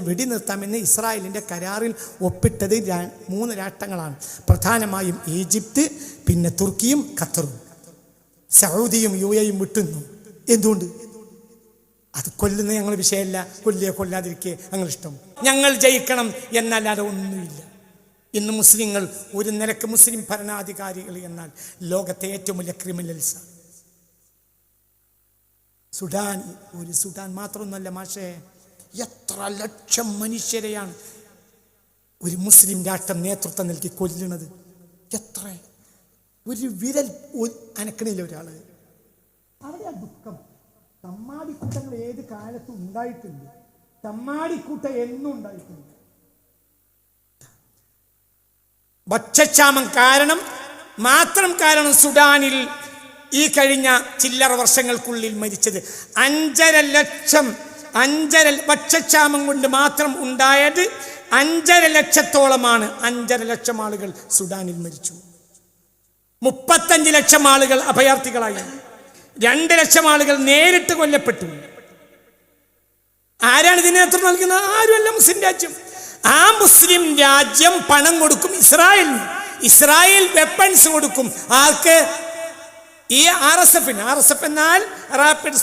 വെടി നിർത്താമെന്ന് ഇസ്രായേലിന്റെ കരാറിൽ ഒപ്പിട്ടത് മൂന്ന് രാഷ്ട്രങ്ങളാണ്. പ്രധാനമായും ഈജിപ്ത് പിന്നെ തുർക്കിയും ഖത്തറും. സൗദിയും യു എയും വിട്ടുന്നു എന്തുകൊണ്ട്? അത് കൊല്ലുന്ന ഞങ്ങൾ വിഷയമല്ല. കൊല്ലിയെ കൊല്ലാതിരിക്കേ ഞങ്ങൾ ഇഷ്ടം. ഞങ്ങൾ ജയിക്കണം എന്നല്ലാതെ ഒന്നുമില്ല. ഇന്ന് മുസ്ലിങ്ങൾ ഒരു നിലയ്ക്ക് മുസ്ലിം ഭരണാധികാരികൾ എന്നാൽ ലോകത്തെ ഏറ്റവും വലിയ ക്രിമിനൽസ്. സുഡാൻ ഒരു സുഡാൻ മാത്രമൊന്നുമല്ല മാഷേ. എത്ര ലക്ഷം മനുഷ്യരെയാണ് ഒരു മുസ്ലിം രാഷ്ട്രം നേതൃത്വം നൽകി കൊല്ലുന്നത്? എത്ര? ഒരു വിരൽ അനക്കണില്ല ഒരാൾ. അവിടെ ആ ദുഃഖം. തമ്മാടിക്കൂട്ടങ്ങൾ ഏത് കാലത്തും ഉണ്ടായിട്ടുണ്ട്. തമ്മാടിക്കൂട്ടം എന്നും ഉണ്ടായിട്ടുണ്ട്. ഭക്ഷ്യക്ഷാമം കാരണം മാത്രം കാരണം സുഡാനിൽ ഈ കഴിഞ്ഞ ചില്ലറ വർഷങ്ങൾക്കുള്ളിൽ മരിച്ചത്. അഞ്ചര ലക്ഷം അഞ്ചര ഭക്ഷ്യക്ഷാമം കൊണ്ട് മാത്രം ഉണ്ടായത് അഞ്ചര ലക്ഷത്തോളമാണ്. അഞ്ചര ലക്ഷം ആളുകൾ സുഡാനിൽ മരിച്ചു. മുപ്പത്തഞ്ച് ലക്ഷം ആളുകൾ അഭയാർത്ഥികളായി. രണ്ട് ലക്ഷം ആളുകൾ നേരിട്ട് കൊല്ലപ്പെട്ടു. ആരാണ് ഇതിന് നേതൃത്വം നൽകുന്നത്? ആരുമല്ല മുസ്ലിം രാജ്യം. ആ മുസ്ലിം രാജ്യം പണം കൊടുക്കും ഇസ്രായേലിന്. ഇസ്രായേൽ വെപ്പൺസ് കൊടുക്കും. ആർക്ക്? ഈ ആർ എസ് എഫിന് ആർ എസ് എഫ് എന്നാൽ റാപ്പിഡ്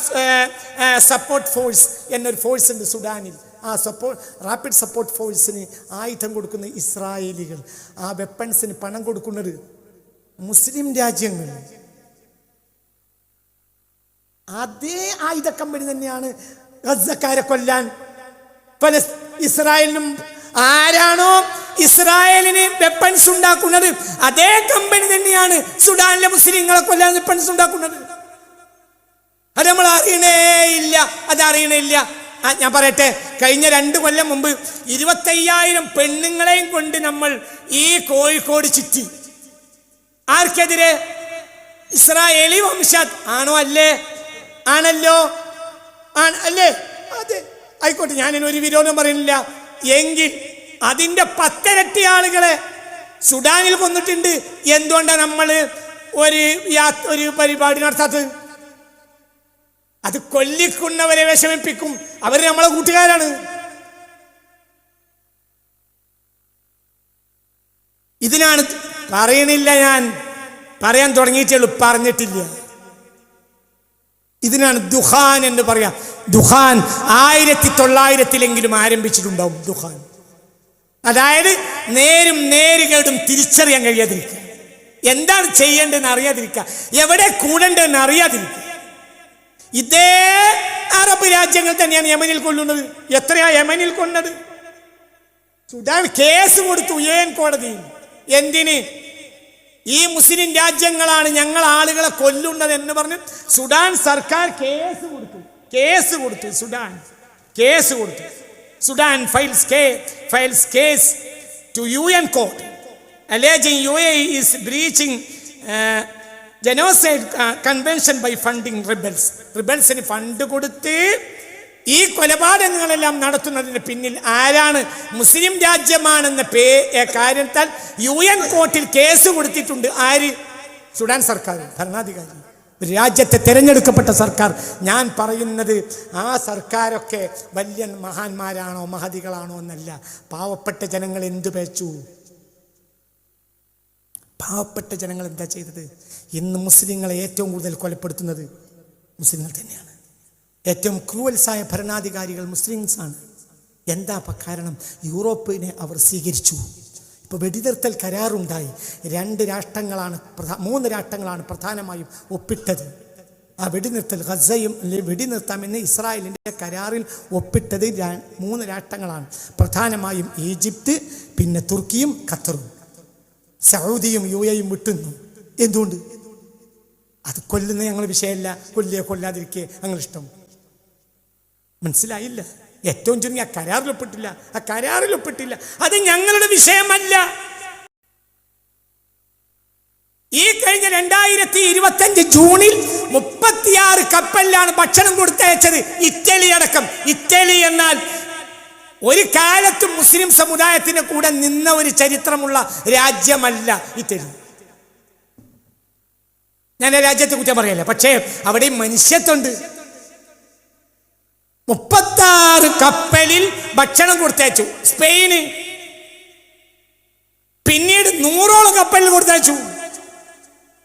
സപ്പോർട്ട് ഫോഴ്സ് എന്നൊരു ഫോഴ്സ് ഉണ്ട് സുഡാനിൽ. ആ സപ്പോർട്ട് റാപ്പിഡ് സപ്പോർട്ട് ഫോഴ്സിന് ആയുധം കൊടുക്കുന്ന ഇസ്രായേലികൾ ആ വെപ്പൺസിന് പണം കൊടുക്കുന്നത് മുസ്ലിം രാജ്യങ്ങൾ. അതേ ആയുധ കമ്പനി തന്നെയാണ് ഗസക്കാരെ കൊല്ലാൻ. പല ഇസ്രായേലിനും ആരാണോ ഇസ്രായേലിന് വെപ്പൺസ് ഉണ്ടാക്കുന്നത് അതേ കമ്പനി തന്നെയാണ് സുഡാനിലെ മുസ്ലിങ്ങളെ കൊല്ലാൻ വെപ്പൺസ് ഉണ്ടാക്കുന്നത്. അത് നമ്മൾ അറിയണേ ഇല്ല അത് അറിയണേ ഇല്ല. ഞാൻ പറയട്ടെ കഴിഞ്ഞ രണ്ട് കൊല്ലം മുമ്പ് ഇരുപത്തയ്യായിരം പെണ്ണുങ്ങളെയും കൊണ്ട് നമ്മൾ ഈ കോഴിക്കോട് ചുറ്റി. ആർക്കെതിരെ? ഇസ്രായേലി വംശാത്. ആണോ അല്ലേ? ആണല്ലോ? ആണ് അല്ലേ? അതെ. ആയിക്കോട്ടെ ഞാൻ ഒരു വിരോധം പറയുന്നില്ല. എങ്കിൽ അതിന്റെ പത്തിരട്ടി ആളുകളെ സുഡാനിൽ കൊന്നിട്ടുണ്ട്. എന്തുകൊണ്ടാണ് നമ്മൾ ഒരു ഒരു പരിപാടി നടത്താത്തത്? അത് കൊല്ലിക്കുന്നവരെ വിഷമിപ്പിക്കും. അവർ നമ്മളെ കൂട്ടുകാരാണ്. ഇതിനാണ് പറയണില്ല ഞാൻ. പറയാൻ തുടങ്ങിയിട്ടുള്ളൂ പറഞ്ഞിട്ടില്ല. ഇതിനാണ് ദുഹാൻ എന്ന് പറയാം. ദുഹാൻ ആയിരത്തി തൊള്ളായിരത്തിലെങ്കിലും ആരംഭിച്ചിട്ടുണ്ടാവും ദുഹാൻ. അതായത് നേരും നേരുകേടും തിരിച്ചറിയാൻ കഴിയാതിരിക്കുക. എന്താണ് ചെയ്യേണ്ടതെന്ന് അറിയാതിരിക്കുക. എവിടെ കൂടേണ്ടതെന്ന് അറിയാതിരിക്കുക. ഇതേ അറബ് രാജ്യങ്ങൾ തന്നെയാണ് യമനിൽ കൊല്ലുന്നത്. എത്രയാ യമനിൽ കൊന്നത്? സുഡാൻ കേസ് കൊടുത്തു യു എൻ കോടതിയിൽ. എന്തിന്? ഈ മുസ്ലിം രാജ്യങ്ങളാണ് ഞങ്ങൾ ആളുകളെ കൊല്ലുന്നത് എന്ന് പറഞ്ഞ് സുഡാൻ സർക്കാർ കേസ് കൊടുത്തു. കേസ് കൊടുത്തു സുഡാൻ. കേസ് കൊടുത്തു. സുഡാൻ ഫൈൽസ് കേ files case to U N court alleging U is breaching breaching genocide convention by funding rebels. റിബൽസിന് fund കൊടുത്ത് ഈ കൊലപാതകങ്ങളെല്ലാം നടത്തുന്നതിന് പിന്നിൽ ആരാണ് മുസ്ലിം രാജ്യമാണെന്ന പേ കാര്യത്താൽ യു എൻ കോർട്ടിൽ കേസ് കൊടുത്തിട്ടുണ്ട് ആര്? സുഡാൻ സർക്കാർ ഭരണാധികാരി. ഒരു രാജ്യത്തെ തിരഞ്ഞെടുക്കപ്പെട്ട സർക്കാർ. ഞാൻ പറയുന്നത് ആ സർക്കാരൊക്കെ വലിയ മഹാന്മാരാണോ മഹതികളാണോ എന്നല്ല. പാവപ്പെട്ട ജനങ്ങൾ എന്തു പേച്ചു? പാവപ്പെട്ട ജനങ്ങൾ എന്താ ചെയ്തത്? ഇന്ന് മുസ്ലിങ്ങളെ ഏറ്റവും കൂടുതൽ കൊലപ്പെടുത്തുന്നത് മുസ്ലിങ്ങൾ തന്നെയാണ്. ഏറ്റവും ക്രൂവൽസായ ഭരണാധികാരികൾ മുസ്ലിംസാണ്. എന്താ കാരണം? യൂറോപ്പിനെ അവർ സ്വീകരിച്ചു. ഇപ്പോൾ വെടിനിർത്തൽ കരാറുണ്ടായി. രണ്ട് രാഷ്ട്രങ്ങളാണ് മൂന്ന് രാഷ്ട്രങ്ങളാണ് പ്രധാനമായും ഒപ്പിട്ടത്. ആ വെടിനിർത്തൽ ഗസയും വെടിനിർത്താമെന്ന് ഇസ്രായേലിന്റെ കരാറിൽ ഒപ്പിട്ടത് മൂന്ന് രാഷ്ട്രങ്ങളാണ്. പ്രധാനമായും ഈജിപ്ത് പിന്നെ തുർക്കിയും ഖത്തറും. സൗദിയും യു എയും വിട്ടുന്നു. എന്തുകൊണ്ട്? അത് കൊല്ലുന്ന ഞങ്ങൾ വിഷയമല്ല. കൊല്ലിയെ കൊല്ലാതിരിക്കെ ഞങ്ങളിഷ്ടം മനസ്സിലായില്ല? ഏറ്റവും ചുരുങ്ങി ആ കരാറിലൊപ്പിട്ടില്ല ആ കരാറിലൊപ്പിട്ടില്ല അത് ഞങ്ങളുടെ വിഷയമല്ല. ഈ കഴിഞ്ഞ രണ്ടായിരത്തി ഇരുപത്തഞ്ച് ജൂണിൽ മുപ്പത്തിയാറ് കപ്പലിലാണ് ഭക്ഷണം കൊടുത്തയച്ചത് ഇറ്റലി അടക്കം. ഇറ്റലി എന്നാൽ ഒരു കാലത്തും മുസ്ലിം സമുദായത്തിന് കൂടെ നിന്ന ഒരു ചരിത്രമുള്ള രാജ്യമല്ല ഇറ്റലി. ഞാൻ രാജ്യത്തെ കുറ്റം പറയല്ലേ? പക്ഷേ അവിടെ മനുഷ്യത്വമുണ്ട്. മുപ്പത്താറ് കപ്പലിൽ ഭക്ഷണം കൊടുത്തയച്ചു. സ്പെയിന്. പിന്നീട് നൂറോളം കപ്പലിൽ കൊടുത്തയച്ചു.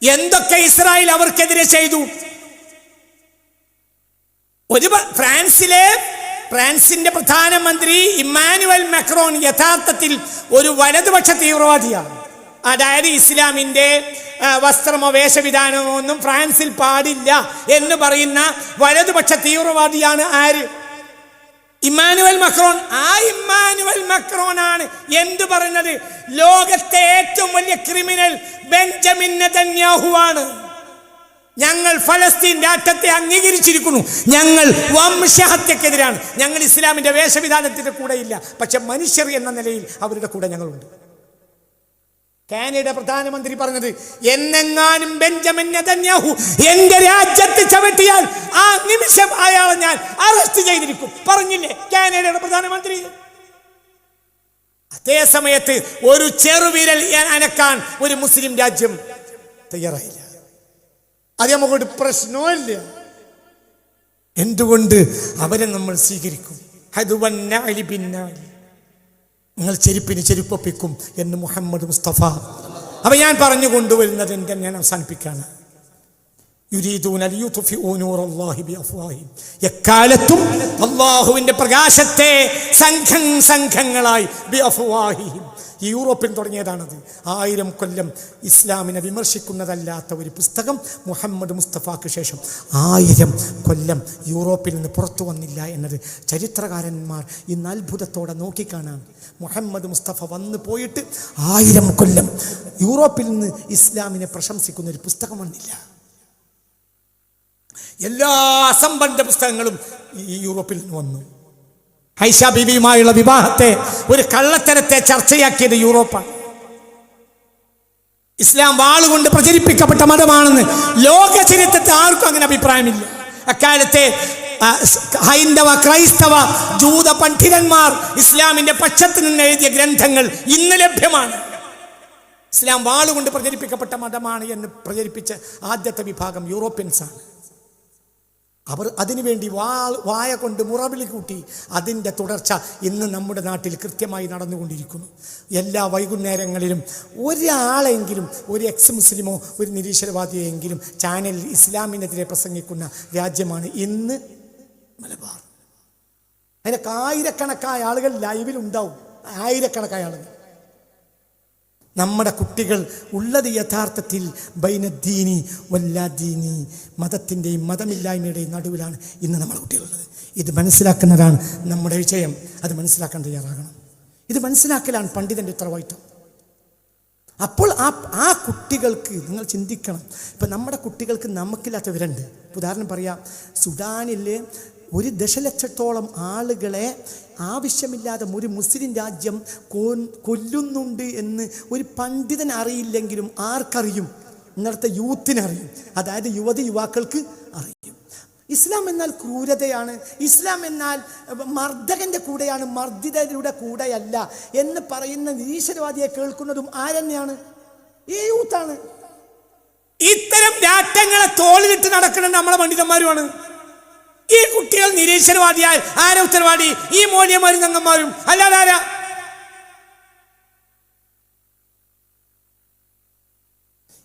എന്തൊക്കെ ഇസ്രായേൽ അവർക്കെതിരെ ചെയ്തു? ഒരു ഫ്രാൻസിലെ ഫ്രാൻസിന്റെ പ്രധാനമന്ത്രി ഇമ്മാനുവൽ മാക്രോൺ യഥാർത്ഥത്തിൽ ഒരു വലതുപക്ഷ തീവ്രവാദിയാണ്. അതായത് ഇസ്ലാമിന്റെ വസ്ത്രമോ വേഷവിധാനമോ ഒന്നും ഫ്രാൻസിൽ പാടില്ല എന്ന് പറയുന്ന വലതുപക്ഷ തീവ്രവാദിയാണ് ആര്? Emmanuel Macron. ആ ഇമ്മാനുവൽ മക്രോൺ ആണ് എന്ത് പറയുന്നത്? ലോകത്തെ ഏറ്റവും വലിയ ക്രിമിനൽ ബെഞ്ചമിൻ നെതന്യാഹു ആണ് ഞങ്ങൾ ഫലസ്തീൻ രാഷ്ട്രത്തെ അംഗീകരിച്ചിരിക്കുന്നു. ഞങ്ങൾ വംശഹത്യക്കെതിരാണ്. ഞങ്ങൾ ഇസ്ലാമിന്റെ വേഷവിധാനത്തിന്റെ കൂടെയില്ല. പക്ഷെ മനുഷ്യർ എന്ന നിലയിൽ അവരുടെ കൂടെ ഞങ്ങളുണ്ട്. കാനഡ പ്രധാനമന്ത്രി പറഞ്ഞത് എന്നെങ്ങാനും ബെഞ്ചമിൻ നെതന്യാഹു എന്റെ രാജ്യത്ത് ചവിട്ടിയാൽ ആ നിമിഷം അയാളെ ഞാൻ അറസ്റ്റ് ചെയ്തിരിക്കും. പറഞ്ഞില്ലേ കാനഡയുടെ പ്രധാനമന്ത്രി? അതേ സമയത്ത് ഒരു ചെറുവിരൽ അനക്കാൻ ഒരു മുസ്ലിം രാജ്യം തയ്യാറായില്ല. അത് നമുക്കൊരു പ്രശ്നമില്ല എന്തുകൊണ്ട് അവരെ നമ്മൾ സ്വീകരിക്കും? ഹതുവന്നാലി പിന്നാലി നിങ്ങൾ ചെരുപ്പിന് ചെരുപ്പൊപ്പിക്കും എന്ന് മുഹമ്മദ് മുസ്തഫ. അപ്പൊ ഞാൻ പറഞ്ഞു കൊണ്ടുവരുന്നത് എന്റെ ഞാൻ അവസാനിപ്പിക്കാണ് എക്കാലത്തും അള്ളാഹുവിന്റെ പ്രകാശത്തെ സംഘം സംഘങ്ങളായി ബിഅഫ്വാഹിഹിം. ഈ യൂറോപ്പിൽ തുടങ്ങിയതാണത്. ആയിരം കൊല്ലം ഇസ്ലാമിനെ വിമർശിക്കുന്നതല്ലാത്ത ഒരു പുസ്തകം മുഹമ്മദ് മുസ്തഫാക്ക് ശേഷം ആയിരം കൊല്ലം യൂറോപ്പിൽ നിന്ന് പുറത്തു വന്നില്ല എന്നത് ചരിത്രകാരന്മാർ ഇന്ന് അത്ഭുതത്തോടെ നോക്കിക്കാണാൻ. മുഹമ്മദ് മുസ്തഫ വന്നു പോയിട്ട് ആയിരം കൊല്ലം യൂറോപ്പിൽ നിന്ന് ഇസ്ലാമിനെ പ്രശംസിക്കുന്ന ഒരു പുസ്തകം വന്നില്ല. എല്ലാ അസംബന്ധ പുസ്തകങ്ങളും ഈ യൂറോപ്പിൽ നിന്ന് വന്നു. ഹൈഷ ബീവിയുമായുള്ള വിവാഹത്തെ ഒരു കള്ളത്തരത്തെ ചർച്ചയാക്കിയത് യൂറോപ്പാണ്. ഇസ്ലാം വാളുകൊണ്ട് പ്രചരിപ്പിക്കപ്പെട്ട മതമാണെന്ന് ലോക ചരിത്രത്തിൽ ആർക്കും അങ്ങനെ അഭിപ്രായമില്ല. അക്കാലത്തെ ഹൈന്ദവ ക്രൈസ്തവ ജൂത പണ്ഡിതന്മാർ ഇസ്ലാമിന്റെ പക്ഷത്ത് നിന്ന് എഴുതിയ ഗ്രന്ഥങ്ങൾ ഇന്ന് ലഭ്യമാണ്. ഇസ്ലാം വാളുകൊണ്ട് പ്രചരിപ്പിക്കപ്പെട്ട മതമാണ് എന്ന് പ്രചരിപ്പിച്ച ആദ്യത്തെ വിഭാഗം യൂറോപ്യൻസാണ്. അവർ അതിനുവേണ്ടി വാ വായ കൊണ്ട് മുറവിളി കൂട്ടി അതിന്റെ തുടർച്ച ഇന്ന് നമ്മുടെ നാട്ടിൽ കൃത്യമായി നടന്നുകൊണ്ടിരിക്കുന്നു. എല്ലാ വൈകുന്നേരങ്ങളിലും ഒരാളെങ്കിലും ഒരു എക്സ് മുസ്ലിമോ ഒരു നിരീശ്വരവാദിയെങ്കിലും ചാനലിൽ ഇസ്ലാമിനെതിരെ പ്രസംഗിക്കുന്ന രാജ്യമാണ് ഇന്ന് മലബാർ. അതിനൊക്കെ ആയിരക്കണക്കായ ആളുകൾ ലൈവിൽ ഉണ്ടാവും ആയിരക്കണക്കായ ആളുകൾ. നമ്മുടെ കുട്ടികൾ ഉള്ളത് യഥാർത്ഥത്തിൽ ബൈനദ്ദീനി വല്ലാദീനി മതത്തിന്റെയും മതമില്ലായ്മയുടെയും നടുവിലാണ് ഇന്ന് നമ്മുടെ കുട്ടികളുള്ളത്. ഇത് മനസ്സിലാക്കുന്നതാണ് നമ്മുടെ വിജയം. അത് മനസ്സിലാക്കാൻ തയ്യാറാകണം. ഇത് മനസ്സിലാക്കലാണ് പണ്ഡിതന്റെ ഉത്തരവാദിത്വം. അപ്പോൾ ആ ആ കുട്ടികൾക്ക് നിങ്ങൾ ചിന്തിക്കണം. ഇപ്പം നമ്മുടെ കുട്ടികൾക്ക് നമുക്കില്ലാത്തവരുണ്ട് ഉദാഹരണം പറയാം. സുഡാനിൽ ഒരു ദശലക്ഷത്തോളം ആളുകളെ ആവശ്യമില്ലാതെ ഒരു മുസ്ലിം രാജ്യം കൊല്ലുന്നുണ്ട് എന്ന് ഒരു പണ്ഡിതൻ അറിയില്ലെങ്കിലും ആർക്കറിയും? ഇന്നത്തെ യൂത്തിനറിയും. അതായത് യുവതി യുവാക്കൾക്ക് അറിയും. ഇസ്ലാം എന്നാൽ ക്രൂരതയാണ്. ഇസ്ലാം എന്നാൽ മർദ്ദകന്റെ കൂടെയാണ്. മർദ്ദിതരുടെ കൂടെയല്ല എന്ന് പറയുന്ന നിരീശ്വരവാദിയെ കേൾക്കുന്നതും ആരെന്നെയാണ്? ഈ യൂത്താണ്. ഇത്തരം രാറ്റങ്ങളെ തോളിലിട്ട് നടക്കുന്നത് നമ്മളെ പണ്ഡിതന്മാരുമാണ്. ഈ കുട്ടികൾ നിരീശ്വരവാദിയായ ആരാ ഉത്തരവാദി? ഈ മൂല്യന്മാരും തങ്ങന്മാരും. അല്ലാതെ ആരാ?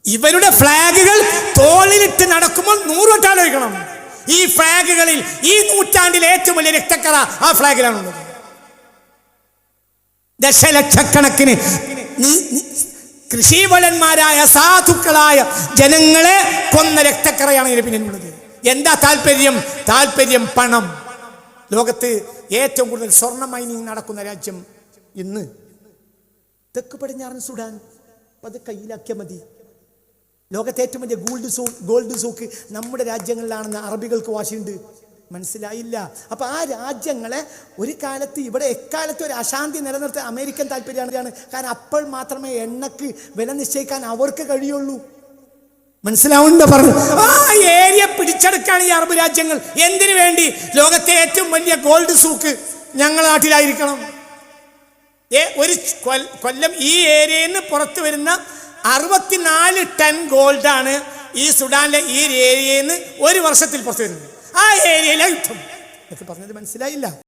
ഇവരുടെ ഫ്ലാഗുകൾ തോളിലിട്ട് നടക്കുമ്പോൾ നൂറോട്ട് ആലോചിക്കണം ഈ ഫ്ലാഗുകളിൽ ഈ നൂറ്റാണ്ടിലെ ഏറ്റവും വലിയ രക്തക്കഥ ആ ഫ്ലാഗിലാണുള്ളത്. ദശലക്ഷക്കണക്കിന് കൃഷിവലന്മാരായ സാധുക്കളായ ജനങ്ങളെ കൊന്ന രക്തക്കറയാണ് ഇതിന് പിന്നിലുള്ളത്. എന്താ താല്പര്യം? താല്പര്യം പണം. ലോകത്ത് ഏറ്റവും കൂടുതൽ സ്വർണ മൈനിങ് നടക്കുന്ന രാജ്യം ഇന്ന്. തെക്ക് പടിഞ്ഞാറൻ സുഡാൻ. അത് കയ്യിലാക്കിയാൽ മതി. ലോകത്തെ ഏറ്റവും വലിയ ഗോൾഡ് സൂ ഗോൾഡ് സൂക്ക് നമ്മുടെ രാജ്യങ്ങളിലാണെന്ന് അറബികൾക്ക് വാശിയുണ്ട്. മനസ്സിലായില്ല. അപ്പൊ ആ രാജ്യങ്ങളെ ഒരു കാലത്ത് ഇവിടെ എക്കാലത്ത് ഒരു അശാന്തി നിലനിർത്താൻ അമേരിക്കൻ താല്പര്യമാണ് കാരണം അപ്പോൾ മാത്രമേ എണ്ണക്ക് വില നിശ്ചയിക്കാൻ അവർക്ക് കഴിയുള്ളൂ. മനസ്സിലാവുന്നുണ്ടോ പറഞ്ഞു? ആ ഏരിയ പിടിച്ചെടുക്കാണ് ഈ അറബ് രാജ്യങ്ങൾ. എന്തിനു വേണ്ടി? ലോകത്തെ ഏറ്റവും വലിയ ഗോൾഡ് സൂക്ക് ഞങ്ങളുടെ നാട്ടിലായിരിക്കണം. ഏ ഒരു കൊല്ലം ഈ ഏരിയയിൽ നിന്ന് പുറത്തു വരുന്ന അറുപത്തിനാല് ടൺ ഗോൾഡാണ് ഈ സുഡാനിലെ ഈ ഏരിയയിൽ നിന്ന് ഒരു വർഷത്തിൽ പുറത്തു വരുന്നത്. ആ ഏരിയയിലെ യുദ്ധം. എനിക്ക് പറഞ്ഞത് മനസ്സിലായില്ല.